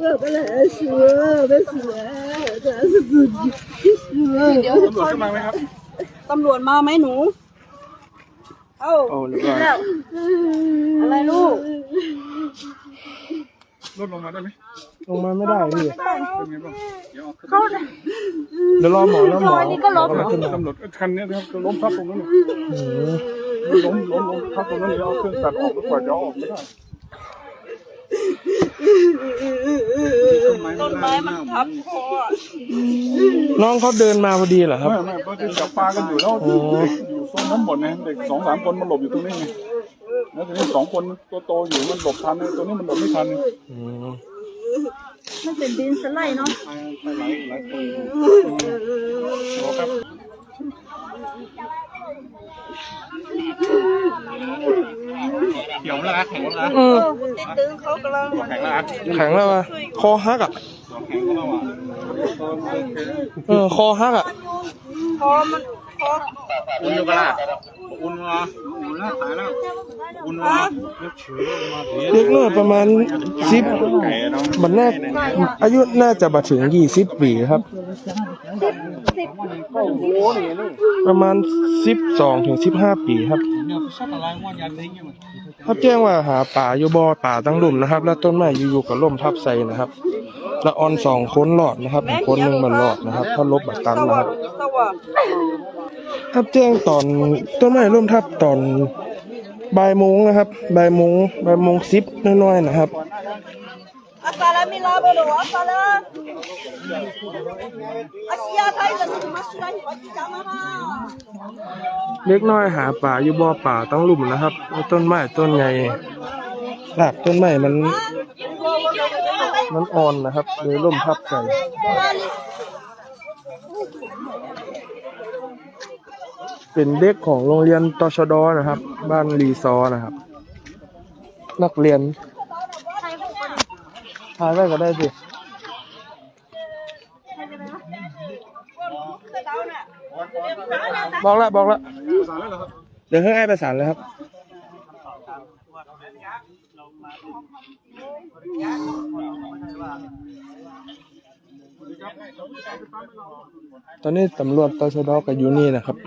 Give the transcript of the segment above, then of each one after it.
我本来是我的是但是自己是 ตำรวจเข้ามาไหมครับ ตำรวจมาไหมหนู เอ้า โอ้เรียบร้อย อะไรลูก รถลงมาได้ไหม ลงมาไม่ได้พี่ เป็นไงบ้างเดี๋ยวเอาขึ้น เดี๋ยวรอหมอแล้วหมอ ตำรวจตำรวจคันนี้นะครับก็ล้มทับตรงนั้นเลย อืม ล้มล้มล้มทับตรงนั้นเดี๋ยวเอาเครื่องตัดออกแล้วกว่าจะเอาออกไม่ได้ต้นไม้มันทับคออะน้องเขาเดินมาพอดีเหรอครับไม่ไม่เพราะที่จับปลากันอยู่แล้วเด็กอยู่โซนนั้นหมดไงเด็กสองสามคนมันหลบอยู่ตรงนี้ไงแล้วทีนี้สองคนตัวโตอยู่มันหลบทันไงตัวนี้มันหลบไม่ทันอืมมันเป็นดินสไลด์เนาะ ไปหลายหลายคนรอครับ เขียวแล้วนะแข็งแล้วนะอืมติดตึงเขากำลังแข็งแล้วนะแข็งแล้วอะคอหักอะแข็งแล้วอะเออคอหักอะคอมันคออุ่นอยู่กันละอุ่นมาอุ่นแล้วตายแล้วอุ่นมาเด็กน้อยประมาณสิบไก่เนาะบันแรกอายุน่าจะมาถึงยี่สิบปีครับ ประมาณสิบสองถึงสิบห้าปีครับเขาแจ้งว่าหาป่าอยู่บ่อป่าตั้งหลุมนะครับ แล้วต้นไม้อยู่ๆก็ล่มทับใส่นะครับละออนสองคนหลอดนะครับอีกคนหนึ่งมันหลอดนะครับ ถ้าลบบัตตันนะครับสว่าครับแจ้งตอนต้นไม้ร่มทับตอนบ่ายโมงนะครับบ่ายโมงบ่ายโมงสิบน้อยๆนะครับ อาซาลมิลาบโดอาซาลาอาชียาไทยจะมาช่วยวัดจามาฮาเล็กน้อยหาป่าอยู่บ่อป่าต้องลุ่มนะครับต้นไม้ต้นใหญ่รากต้นไม้มันมันอ่อนนะครับเลยร่มทับใส่ เป็นเด็กของโรงเรียนตชดนะครับ บ้านรีซอร์นะครับ นักเรียน ถ่ายไว้ก็ได้สิบอกแล้วบอกแล้วสารแล้วเหรอครับเดี๋ยวให้ไอ้ประสานเลยครับตอนนี้ตำรวจตชดกับอยู่นี่นะครับ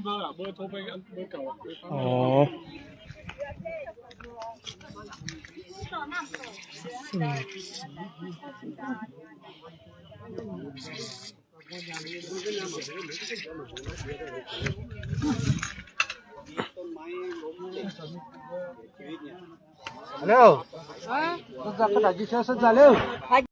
มไม่มีเบอร์อะเบอร์โทรไปอันเบอร์เก่าอะเบอร์ปั๊มอ๋อ Hello. Ah, sudah